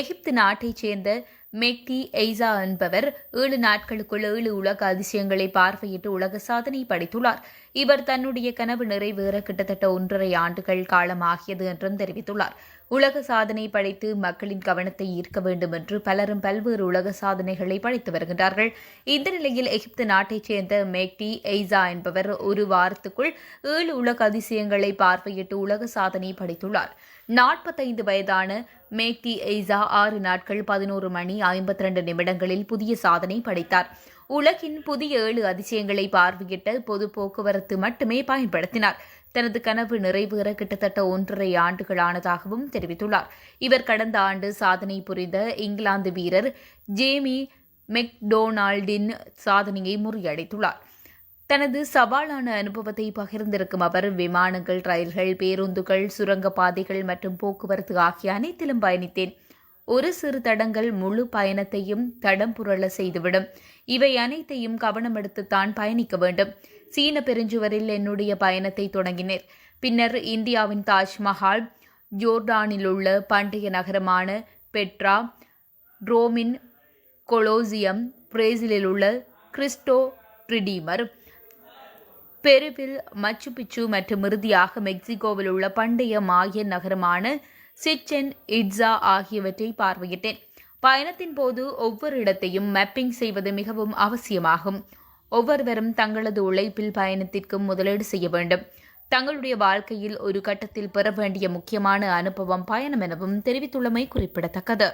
எகிப்து நாட்டைச் சேர்ந்த மெக்டி எய்சா என்பவர் ஏழு நாட்களுக்குள் ஏழு உலக அதிசயங்களை பார்வையிட்டு உலக சாதனை படைத்துள்ளார். இவர் தன்னுடைய கனவு நிறைவேற கிட்டத்தட்ட ஒன்றரை ஆண்டுகள் காலமாகியது என்றும் தெரிவித்துள்ளார். உலக சாதனை படைத்து மக்களின் கவனத்தை ஈர்க்க வேண்டும் என்று பலரும் பல்வேறு உலக சாதனைகளை படைத்து வருகின்றார்கள். இந்த நிலையில் எகிப்து நாட்டைச் சேர்ந்த மேக்டி எய்சா என்பவர் ஒரு வாரத்துக்குள் ஏழு உலக அதிசயங்களை பார்வையிட்டு உலக சாதனை படைத்துள்ளார். நாற்பத்தைந்து வயதான மேக்டி எய்சா ஆறு நாட்கள் பதினோரு மணி ஐம்பத்தி ரெண்டு நிமிடங்களில் புதிய சாதனை படைத்தார். உலகின் புதிய ஏழு அதிசயங்களை பார்வையிட்ட பொது போக்குவரத்து மட்டுமே பயன்படுத்தினார். தனது கனவு நிறைவேற கிட்டத்தட்ட ஒன்றரை ஆண்டுகளானதாகவும் தெரிவித்துள்ளார். இவர் கடந்த ஆண்டு சாதனை புரிந்த இங்கிலாந்து வீரர் ஜேமி மெக்டோனால்டின் சாதனையை முறியடித்துள்ளார். தனது சவாலான அனுபவத்தை பகிர்ந்திருக்கும் அவர் விமானங்கள் ரயில்கள் பேருந்துகள் சுரங்கப்பாதைகள் மற்றும் போக்குவரத்து ஆகிய அனைத்திலும் பயணித்தேன். ஒரு சிறு தடங்கள் முழு பயணத்தையும் தடம் புரள செய்துவிடும். இவை அனைத்தையும் கவனம் எடுத்துத்தான் பயணிக்க வேண்டும். சீன பெருஞ்சுவரில் என்னுடைய பயணத்தை தொடங்கினர் பின்னர் இந்தியாவின் தாஜ்மஹால் ஜோர்டானில் உள்ள பண்டைய நகரமான பெட்ரா ரோமின் கொலோசியம் பிரேசிலில் உள்ள கிறிஸ்டோ ரிடீமர் பெருவில் மச்சு பிச்சு மற்றும் இறுதியாக மெக்சிகோவில் உள்ள பண்டைய மாய நகரமான சிச்சென் இட்ஸா ஆகியவற்றை பார்வையிட்டேன். பயணத்தின் போது ஒவ்வொரு இடத்தையும் மேப்பிங் செய்வது மிகவும் அவசியமாகும். ஒவ்வொருவரும் தங்களது உழைப்பில் பயணத்திற்கும் முதலீடு செய்ய வேண்டும். தங்களுடைய வாழ்க்கையில் ஒரு கட்டத்தில் பெற வேண்டிய முக்கியமான அனுபவம் பயணம் எனவும் தெரிவித்துள்ளமை குறிப்பிடத்தக்கது.